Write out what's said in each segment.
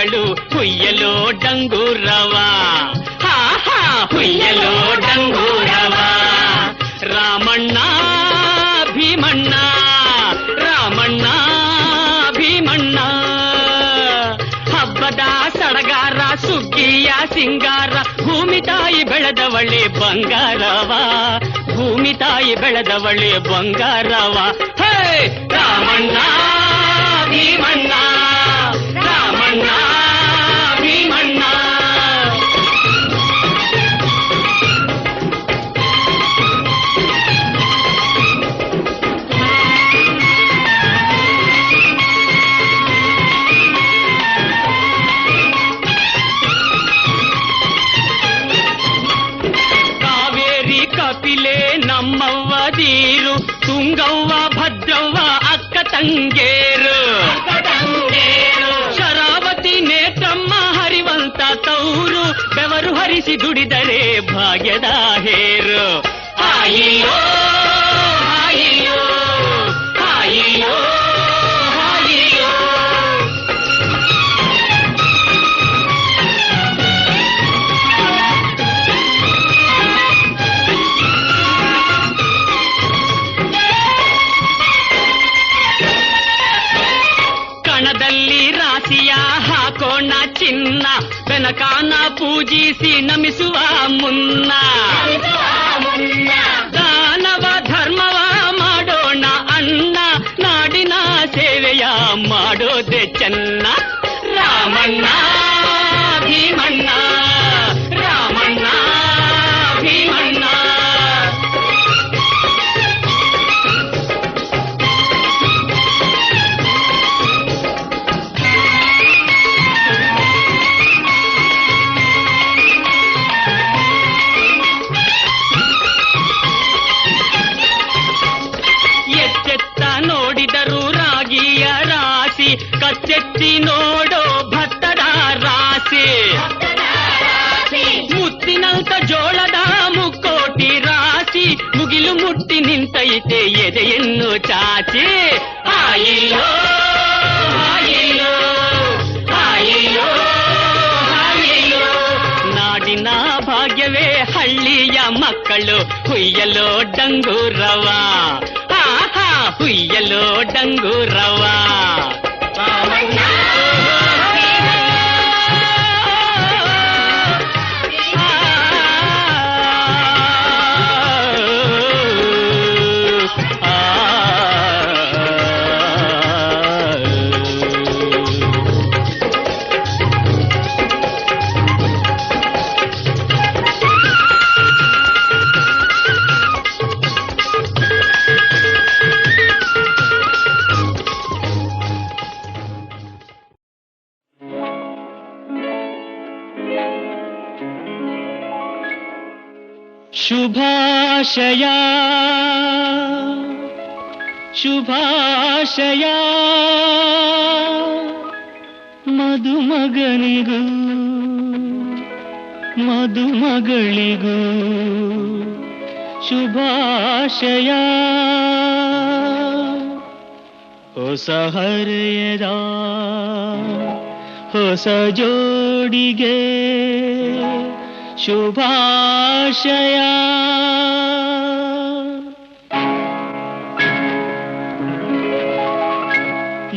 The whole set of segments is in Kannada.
ಮಕ್ಕಳು ಹುಯ್ಯಲೋ ಡಂಗೂರವ. ಹುಯ್ಯಲೋ ಡಂಗೂರವ. ರಾಮಣ್ಣ, ಭೀಮಣ್ಣ ರಾಮಣ್ಣ, ಭೀಮಣ್ಣ. ಹಬ್ಬದ ಸಡಗಾರ, ಸುಗ್ಗಿಯ ಸಿಂಗಾರ, ಭೂಮಿ ತಾಯಿ ಬೆಳೆದವಳೆ ಬಂಗಾರವ. ಭೂಮಿ ತಾಯಿ ಬೆಳೆದವಳೆ ಬಂಗಾರವ. ಹೇ, ರಾಮಣ್ಣ, ಭೀಮಣ್ಣ, ರಾಮಣ್ಣ. ದುಡಿದರೆ ಭಾಗ್ಯದ ಹೇರು ಆಯಿಯೋ ಆಯಿಯೋ ಬೆನಕಾನ ಪೂಜಿಸಿ ನಮಿಸುವ ಮುನ್ನ ದಾನವ ಧರ್ಮವ ಮಾಡೋಣ ಅಣ್ಣ ನಾಡಿನ ಸೇವೆಯ ಮಾಡೋದೆ ಚೆನ್ನ ರಾಮಣ್ಣ ಭೀಮಣ್ಣ ఒక్కళ్ళు హుయ్యలో డంగు రవా హుయ్యలో డంగు రవా ಶುಭಾಶಯ ಶುಭಾಶಯ ಮದುಮಗನಿಗೂ ಮದುಮಗಳಿಗೂ ಶುಭಾಶಯ ಹೊಸ ಹರೆಯದ ಹೊಸ ಜೋಡಿಗೆ ಶುಭಾಶಯ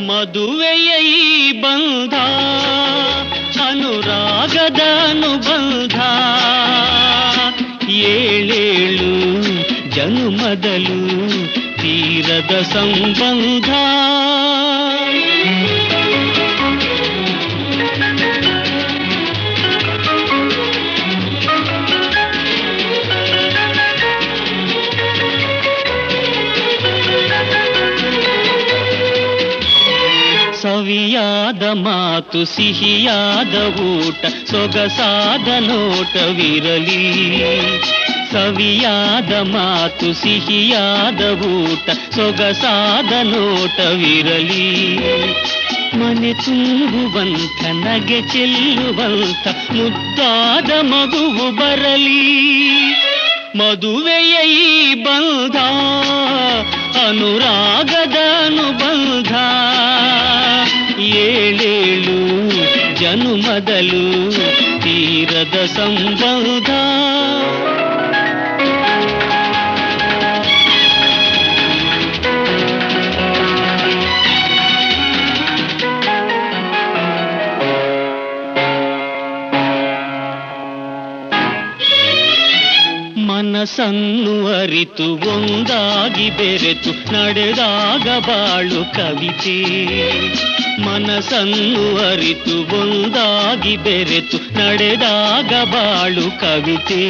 ಮದುವೆಯ ಈ ಬಂಧ ಅನುರಾಗದ ಅನುಬಂಧ ಏಳೇಳು ಜನುಮದಲು ತೀರದ ಸಂಬಂಧ ಮಾತು ಸಿಹಿಯಾದ ಊಟ, ಸೊಗಸಾದ ನೋಟವಿರಲಿ. ಸವಿಯಾದ ಮಾತು, ಸಿಹಿಯಾದ ಊಟ, ಸೊಗಸಾದ ನೋಟವಿರಲಿ. ಮನೆ ತುಂಬುವಂತ ನಗೆ ಚೆಲ್ಲುವಂತ ಮುದ್ದಾದ ಮಗುವು ಬರಲಿ. ಮದುವೆಯ ಈ ಬಂಧ, ಅನುರಾಗದ ಅನುಬಂಧ. ಏಳೇಳು ಜನುಮದಲು ತೀರದ ಸಂಬಂಧ ಮನಸ್ಸನ್ನು ಅರಿತು, ಒಂದಾಗಿ ಬೆರೆತು, ನಡೆದಾಗ ಬಾಳು ಕವಿತೆ. ಮನಸ್ಸನ್ನು ಅರಿತು, ಒಂದಾಗಿ ಬೆರೆತು, ನಡೆದಾಗ ಬಾಳು ಕವಿತೆ.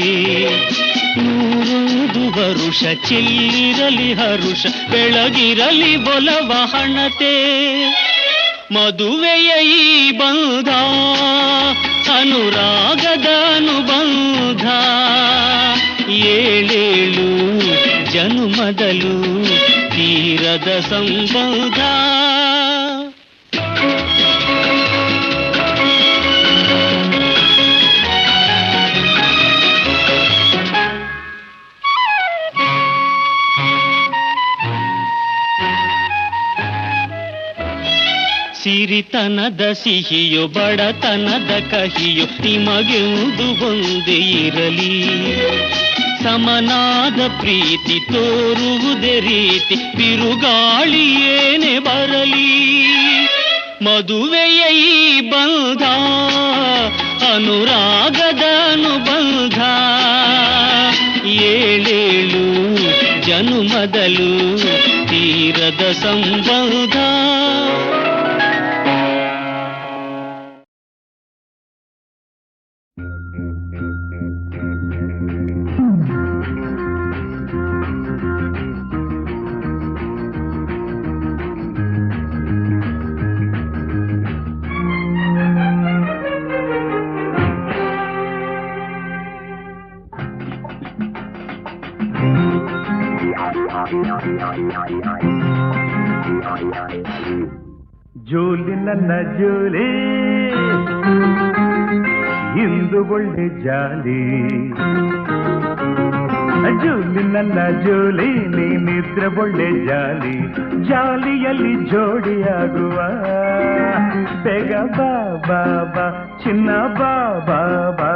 ನೂರೊಂದು ವರುಷ, ಚಿಲ್ಲಿರಲಿ ಹರುಷ, ಬೆಳಗಿರಲಿ ಬೊಲವ ಹಣತೆ. ಮದುವೆಯ ಈ ಬಂಧ, ಅನುರಾಗದ ಅನುಬಂಧ. ಏಳೇಳು ಜನುಮದಲು ತೀರದ ಸಂಬಂಧ. ಸಿರಿತನದ ಸಿಹಿಯು ಬಡತನದ ಕಹಿಯು ನಿಮಗೆಂದು ಬಂದೇ ಇರಲಿ. ಸಮನಾದ ಪ್ರೀತಿ ತೋರುವುದೇ ರೀತಿ ಬಿರುಗಾಳಿ ಏನೇ ಬರಲಿ ಮದುವೆಯ ಈ ಬಂಧ ಅನುರಾಗದ ಅನುಬಂಧ ಏಳೇಳು ಜನುಮದಲು ತೀರದ ಸಂಬಂಧ ಜಾಲಿ ಜೋಲಿ ನನ್ನ ಜೋಲಿ ನೀನಿದ್ರೆ ಒಳ್ಳೆ ಜಾಲಿ ಜಾಲಿಯಲ್ಲಿ ಜೋಡಿಯಾಗುವ ಬೇಗ ಬಾ ಬಾ ಬಾ ಚಿನ್ನ ಬಾ ಬಾ ಬಾ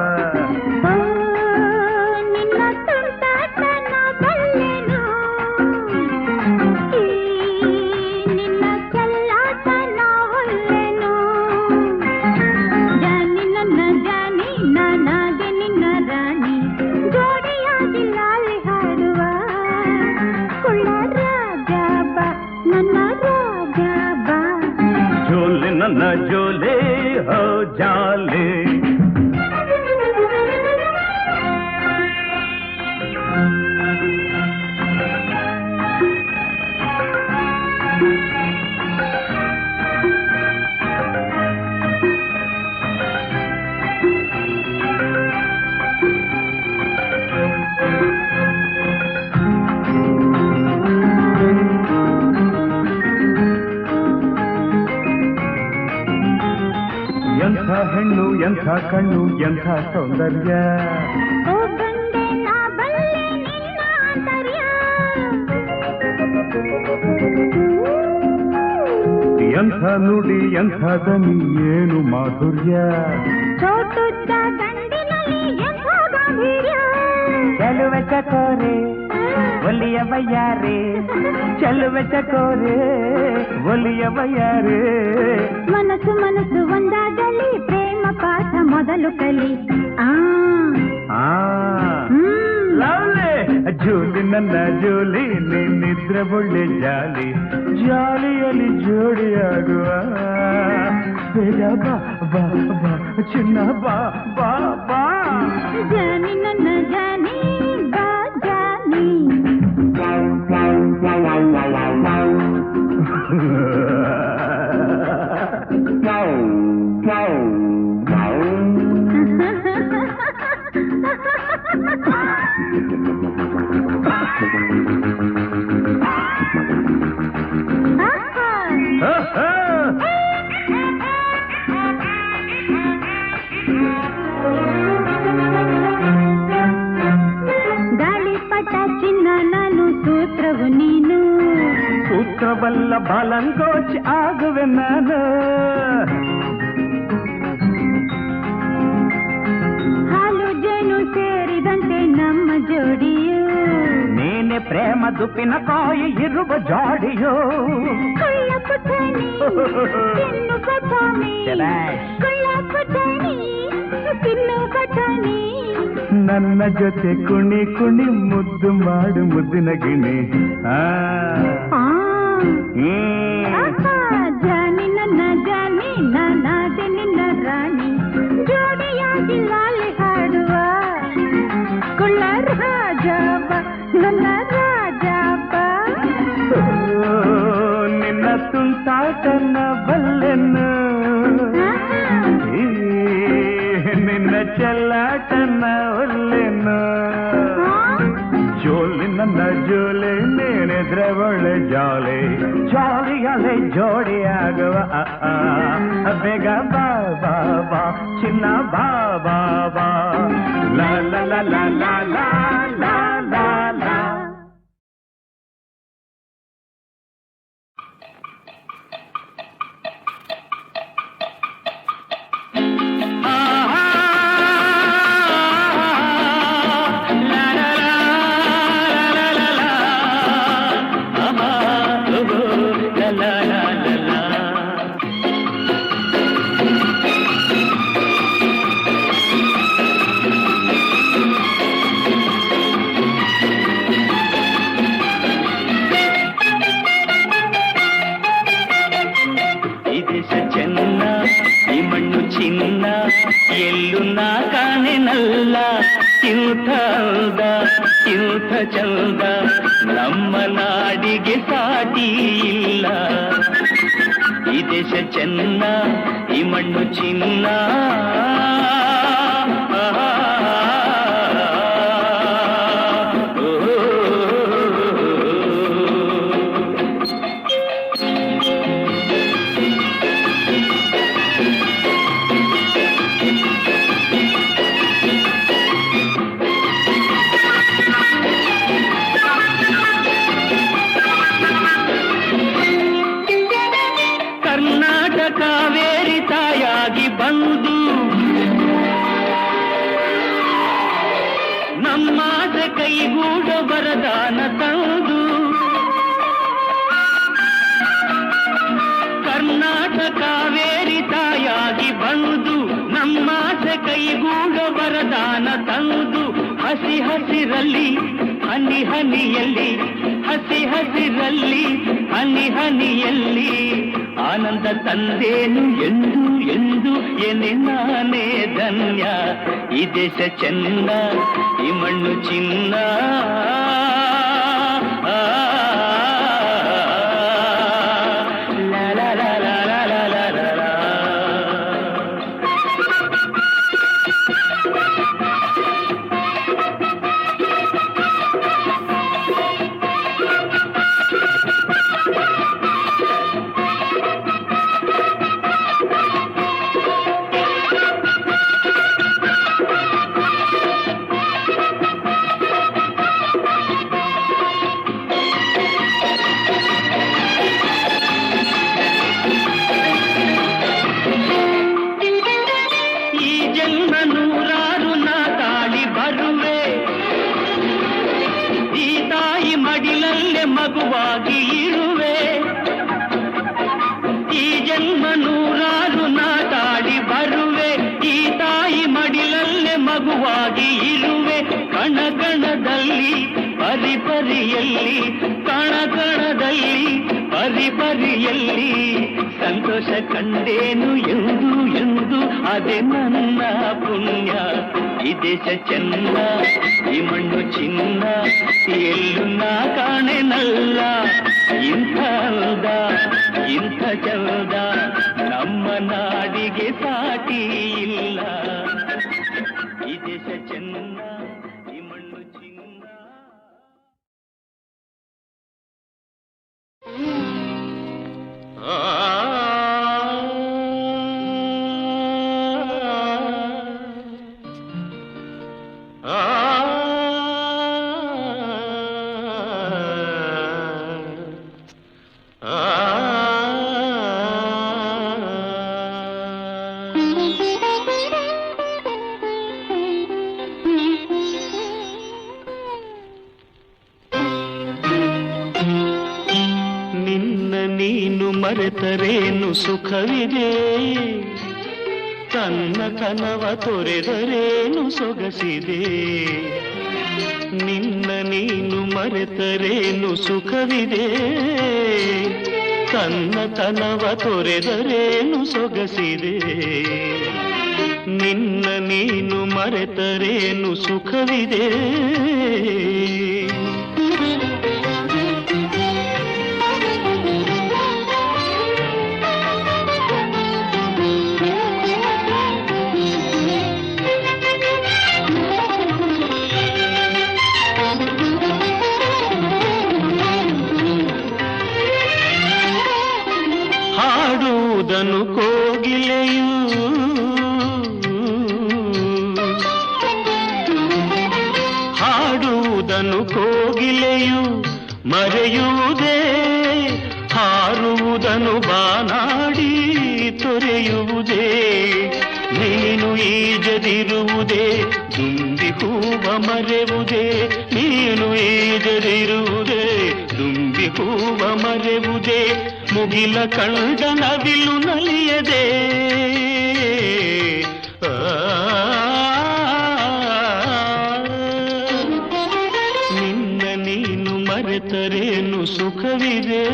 ಕಣ್ಣು ಎಂಥ ಸೌಂದರ್ಯ ಓ ಗಂಡೆ ನಾ ಬಲ್ಲೆ ನಿನ್ನ ಆಂತರ್ಯ ಎಂಥ ನುಡಿ ಎಂಥ ದನಿ ಏನು ಮಾಧುರ್ಯ ಚೋಟುದ್ದ ಗಂಡಿನಲ್ಲಿ ಎಂಥ ಗಾಂಭೀರ್ಯ ಚೆಲುವ ಚಕೋರೆ ಒಲಿಯ ಬಯ್ಯಾರೆ ಚೆಲುವ ಚಕೋರೆ ಒಲಿಯ ಬಯ್ಯಾರೆ ಮನಸ್ಸು ಮನಸ್ಸು ಒಂದಾಗಲಿ పాట మొదలు కలి జోలి నన్న జోలి నీ నిద్ర బొళ్ళె జాలి జాలియలి జೋಡಿಯಾಗುವ ಬೇಗ ಬಾ ಬಾ ಬಾ ಚಿನ್ನ ಬಾ ಬಾ ಬಾ ಜಾನಿ ನನ್ನ ಜಾನಿ ಬಾ Johnny Wow, wow, wow, wow, wow, wow. ಬಾಲಂಗೋಚ್ ಆಗುವೆ ನಾನು ಹಾಲು ಜೇನು ಸೇರಿದಂತೆ ನಮ್ಮ ಜೋಡಿಯು ನೀನೆ ಪ್ರೇಮ ದುಪ್ಪಿನ ಕಾಯಿ ಇರುವ ಜಾಡಿಯೋ ಕುಳ್ಳ ಪುಟಾಣಿ ತಿನ್ನು ಬಟಾಣಿ ಶಭಾಷ್. ಕುಳ್ಳ ಪುಟಾಣಿ ತಿನ್ನು ಬಟಾಣಿ ನನ್ನ ಜೊತೆ ಕುಣಿ ಕುಣಿ ಮುದ್ದು ಮಾಡು ಮುದ್ದಿನ ಗಿಣಿ ಆ ತುಂಟಾಟನ ಬಲ್ಲೆನ್ನು. ನಿನ್ನ ಚೆಲ್ಲಾಟನ ನನ್ನ ಜೋಲೆ ನೇನೆದ್ರೆ ಒಳ್ಳೆ ಜಾಲೆ ಜಾಲಿಯಲ್ಲಿ ಜೋಡಿಯಾಗುವ ಬೇಗ ಬಾ ಬಾ ಬಾ ಚಿನ್ನ ಬಾ ಬಾ ಬಾ ಲ ಲ ಲ ಲ ಲ ಚಂದ. ನಮ್ಮ ನಾಡಿಗೆ ಸಾಟಿ ಇಲ್ಲ. ಈ ದೇಶ ಚೆನ್ನ ಈ ಮಣ್ಣು ಚಿನ್ನ. ಹನಿಯಲ್ಲಿ, ಹಸಿ ಹಸಿರಲ್ಲಿ, ಹನಿ ಹನಿಯಲ್ಲಿ. ಆನಂದ ತಂದೇನು ಎಂದು ಎಂದು ಎನೆ ನಾನೇ ಧನ್ಯ. ಈ ದೇಶ ಚೆನ್ನ, ಈ ಮಣ್ಣು ಚಿನ್ನ. ಸಂತೋಷ ಕಂಡೇನು ಎಂದು ಎಂದು, ಅದೇ ನನ್ನ ಪುಣ್ಯ. ಈ ದೇಶ ಚೆನ್ನ, ಈ ಮಣ್ಣು ಚಿನ್ನ, ಎಲ್ಲೂ ನಾ ಕಾಣೆನಲ್ಲ. ಇಂಥ ಅಂದ ಇಂಥ ಚಂದ, ನಮ್ಮ ನಾಡಿಗೆ ಸಾಟಿ. ಮರೆತರೇನು ಸುಖವಿದೆ? ತನ್ನ ಕನವ ತೊರೆದರೇನು ಸೊಗಸಿದೆ? ನಿನ್ನ ನೀನು ಮರೆತರೇನು ಸುಖವಿದೆ? ತನ್ನ ತನವ ತೊರೆದರೇನು ಸೊಗಸಿದೆ? ನಿನ್ನ ನೀನು ಮರೆತರೇನು ಸುಖವಿದೆ? ಮುಗಿಲ ಕಂಡ ನವಿಲು ನಲಿಯದೆ. ನಿನ್ನ ನೀನು ಮರೆತರೇನು ಸುಖವಿದೆ?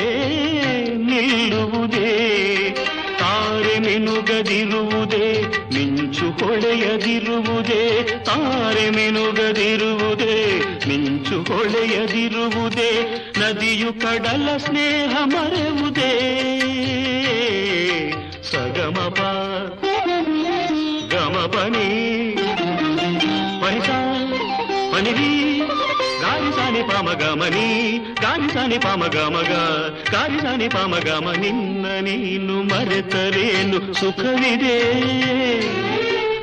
ತೇಲದೆ ನಿಲ್ಲುವುದೇ ತಾರೆ ಮಿನುಗದಿರುವುದೇ ಮಿಂಚು ಹೊಳೆಯದಿರುವುದೇ ತಾರೆ ಮಿನುಗದಿರುವುದೇ ಮಿಂಚು ಹೊಳೆಯದಿರುವುದೇ ನದಿಯು ಕಡಲ ಸ್ನೇಹ ಮರೆವುದೇ ಸಗಮಪ ಗಮ ಪನಿ ಪನಿಸ ಪನಿರಿ ಗಾರಿ ಸಾನಿ ಪಾಮ ಗಮನಿ ಗಾರಿ ಸಾನಿ ಪಾಮ ಗಮಗ ಗಾರಿ ಸಾನಿ ಪಾಮ ಗಮ ನಿನ್ನ ನೀನು ಮರೆತರೇನು ಸುಖವಿದೆ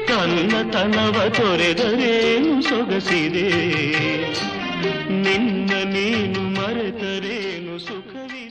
ಕನ್ನ ತನವ ತೊರೆದರೇನು ಸೊಗಸಿದೆ ನಿನ್ನ ನೀನು ಮರೆತರೇನು ಸುಖವಿದೆ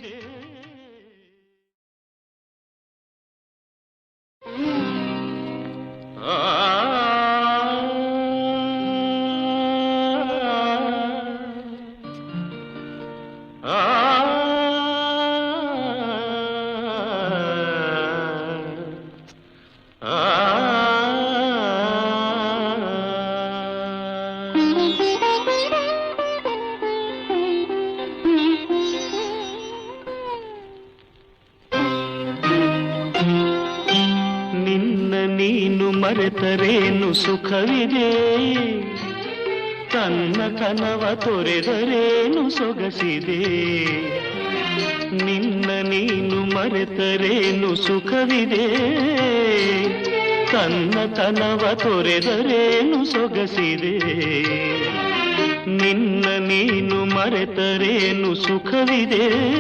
ಸುಖವಿದೆ. ತನ್ನ ಕನವ ತೊರೆದರೇನು ಸೊಗಸಿದೆ. ನಿನ್ನ ನೀನು ಮರೆತರೇನು ಸುಖವಿದೆ. ತನ್ನ ತನವ ತೊರೆದರೇನು ಸೊಗಸಿದೆ. ನಿನ್ನ ನೀನು ಮರೆತರೇನು ಸುಖವಿದೆ.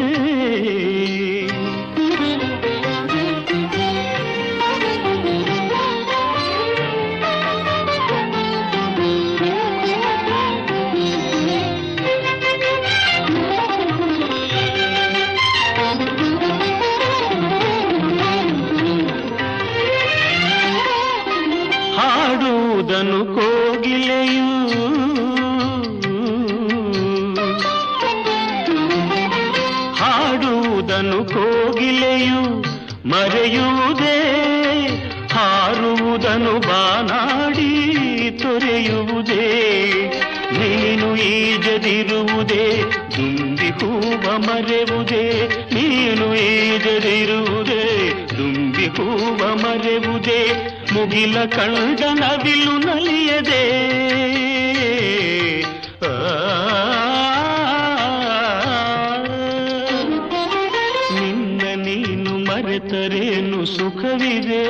ಹಾಡುವುದನ್ನು ಕೋಗಿಲೆಯು. ಹಾಡುವುದನ್ನು ಕೋಗಿಲೆಯು ಮರೆಯುವುದೇ, ಹಾರುವುದನ್ನು ಬಾನಾಡಿ ತೊರೆಯುವುದೇ. ನೀನು ಈಜದಿರುವುದೇ ದುಂಬಿ ಹೂವ ಮರೆವುದೇ. ನೀನು ಈಜದಿರುವುದೇ ದುಂಬಿ ಹೂವ ಮರೆವುದೇ. ಮುಗಿಲ ಕಂಡ ನವಿಲು ನಲಿಯದೆ. ನಿನ್ನ ನೀನು ಮರೆತರೇನು ಸುಖವಿದೆ?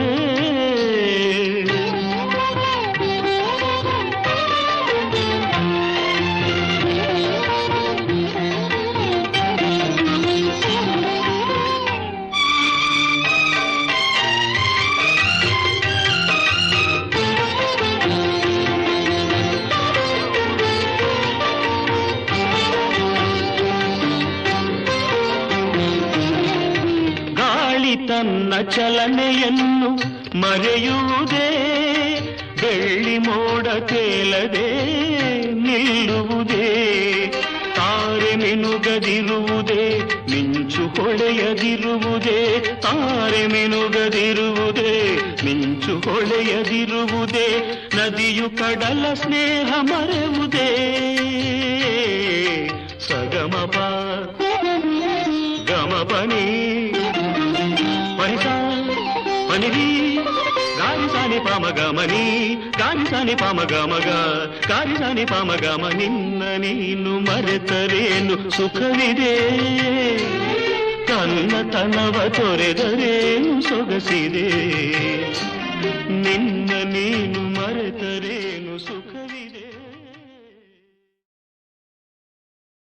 ಚಲನೆಯನ್ನು ಮರೆಯುವುದೇ, ಬೆಳ್ಳಿ ಮೋಡ ತೇಲದೆ ನಿಲ್ಲುವುದೇ, ತಾರೆ ಮಿನುಗದಿರುವುದೇ, ಮಿಂಚು ಹೊಳೆಯದಿರುವುದೇ, ತಾರೆ ಮಿನುಗದಿರುವುದೇ, ಮಿಂಚು ಹೊಳೆಯದಿರುವುದೇ, ನದಿಯು ಕಡಲ ಸ್ನೇಹ ಮರೆಯುವುದೇ. ಸಗಮಪ ಗಮ సాని పామగమని కాని సాని పామగమగ కాని సాని పామగమ నిన్న ನೀನು ಮರೆತರೇನು ಸುಖವಿದೆ ಕನ್ನ ತನವ ತೊರೆದರೇನು ಸೊಗಸಿದೆ ನಿನ್ನ ನೀನು ಮರೆತರೇನು ಸುಖ